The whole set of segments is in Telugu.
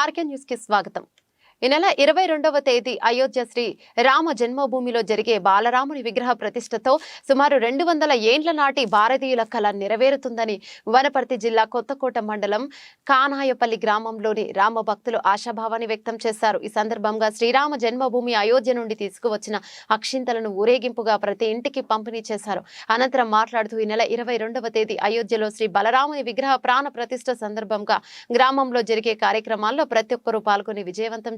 ఆర్కే న్యూస్కి స్వాగతం. ఈ నెల ఇరవై రెండవ తేదీ అయోధ్య శ్రీ రామ జన్మభూమిలో జరిగే బాలరాముని విగ్రహ ప్రతిష్టతో సుమారు రెండు వందల ఏండ్ల నాటి భారతీయుల కళ నెరవేరుతుందని వనపర్తి జిల్లా కొత్తకోట మండలం కానాయపల్లి గ్రామంలోని రామ భక్తులు ఆశాభావాన్ని వ్యక్తం చేశారు. ఈ సందర్భంగా శ్రీరామ జన్మభూమి అయోధ్య నుండి తీసుకువచ్చిన అక్షింతలను ఊరేగింపుగా ప్రతి ఇంటికి పంపిణీ చేశారు. అనంతరం మాట్లాడుతూ ఈ నెల ఇరవై రెండవ తేదీ అయోధ్యలో శ్రీ బలరాముని విగ్రహ ప్రాణ ప్రతిష్ఠ సందర్భంగా గ్రామంలో జరిగే కార్యక్రమాల్లో ప్రతి ఒక్కరూ పాల్గొని విజయవంతం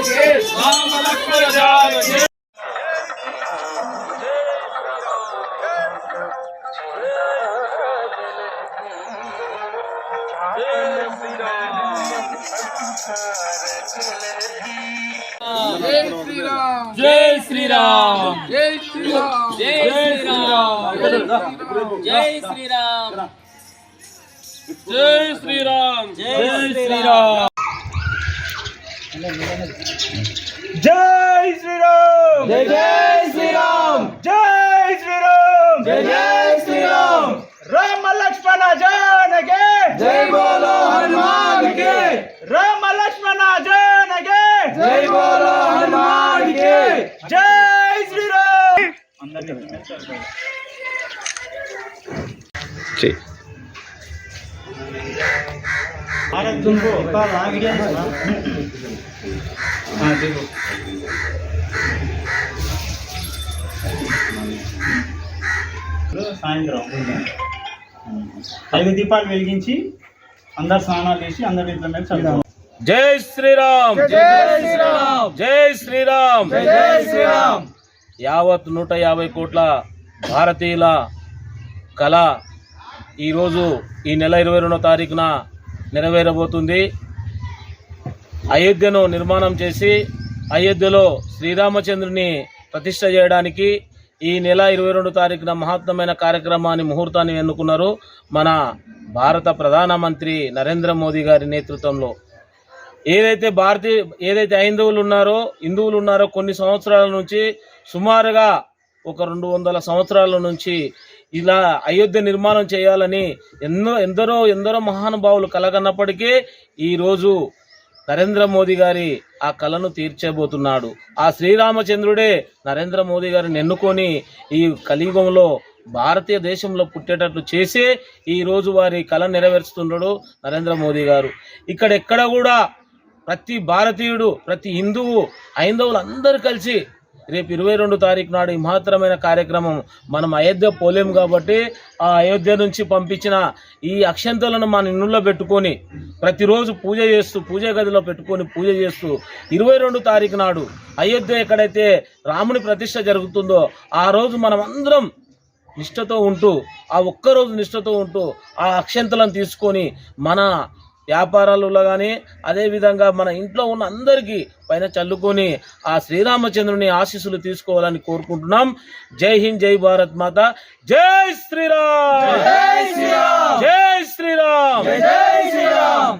రామ లక్ష్మణ జాయ జై శ్రీరామ్ జై శ్రీరామ్ జై శ్రీరామ్ జై శ్రీరామ్. జై శ్రీరామ్. జై శ్రీరామ్. जय श्री राम। जय जय श्री राम। जय श्री राम। जय जय श्री राम। राम लक्ष्मण जान के। जय बोलो हनुमान के। राम लक्ष्मण जान के। जय बोलो हनुमान के। जय श्री राम। जी। तुमको कल आ गया था हाँ देखो సాయంత్రం ఐదు దీపాలు వెలిగించి అందరు స్నానాలు చేసి అందరి ఇంట్లో మీద చదువుతాం జై శ్రీరామ్ జై శ్రీరామ్ జై శ్రీరామ్ జై జై శ్రీరామ్ యావత్ నూట యాభై కోట్ల భారతీయుల కళ ఈరోజు ఈ నెల ఇరవై రెండో తారీఖున నెరవేరబోతుంది. అయోధ్యను నిర్మాణం చేసి అయోధ్యలో శ్రీరామచంద్రుని ప్రతిష్ట చేయడానికి ఈ నెల ఇరవై రెండు తారీఖున మహత్తమైన కార్యక్రమాన్ని ముహూర్తాన్ని ఎన్నుకున్నారు మన భారత ప్రధానమంత్రి నరేంద్ర మోదీ గారి నేతృత్వంలో. ఏదైతే భారతీయ ఏదైతే హైందవులు ఉన్నారో హిందువులు ఉన్నారో కొన్ని సంవత్సరాల నుంచి సుమారుగా ఒక రెండు వందల సంవత్సరాల నుంచి ఇలా అయోధ్య నిర్మాణం చేయాలని ఎన్నో ఎందరో ఎందరో మహానుభావులు కలగన్నప్పటికీ ఈరోజు నరేంద్ర మోదీ గారి ఆ కళను తీర్చబోతున్నాడు. ఆ శ్రీరామచంద్రుడే నరేంద్ర మోదీ గారిని ఎన్నుకొని ఈ కలియుగంలో భారతీయ దేశంలో పుట్టేటట్లు చేసే ఈరోజు వారి కళ నెరవేరుస్తున్నాడు నరేంద్ర మోదీ గారు. ఇక్కడెక్కడ కూడా ప్రతి భారతీయుడు ప్రతి హిందువు హైందవులు అందరూ కలిసి రేపు ఇరవై రెండు తారీఖు నాడు ఈ మహత్తరమైన కార్యక్రమం మనం అయోధ్య పోలేం కాబట్టి ఆ అయోధ్య నుంచి పంపించిన ఈ అక్షంతలను మన ఇన్నుల్లో పెట్టుకొని ప్రతిరోజు పూజ చేస్తూ పూజ గదిలో పెట్టుకొని పూజ చేస్తూ ఇరవై రెండు తారీఖు నాడు అయోధ్య ఎక్కడైతే రాముని ప్రతిష్ట జరుగుతుందో ఆ రోజు మనం అందరం నిష్ఠతో ఉంటూ ఆ ఒక్కరోజు నిష్ఠతో ఉంటూ ఆ అక్షంతలను తీసుకొని మన వ్యాపారాలలో కానీ అదేవిధంగా మన ఇంట్లో ఉన్న అందరికీ పైన చల్లుకొని ఆ శ్రీరామచంద్రుని ఆశీస్సులు తీసుకోవాలని కోరుకుంటున్నాం. జై హింద్ జై భారత్ మాత. జై శ్రీరామ్! జై శ్రీరామ్! జై శ్రీరామ్!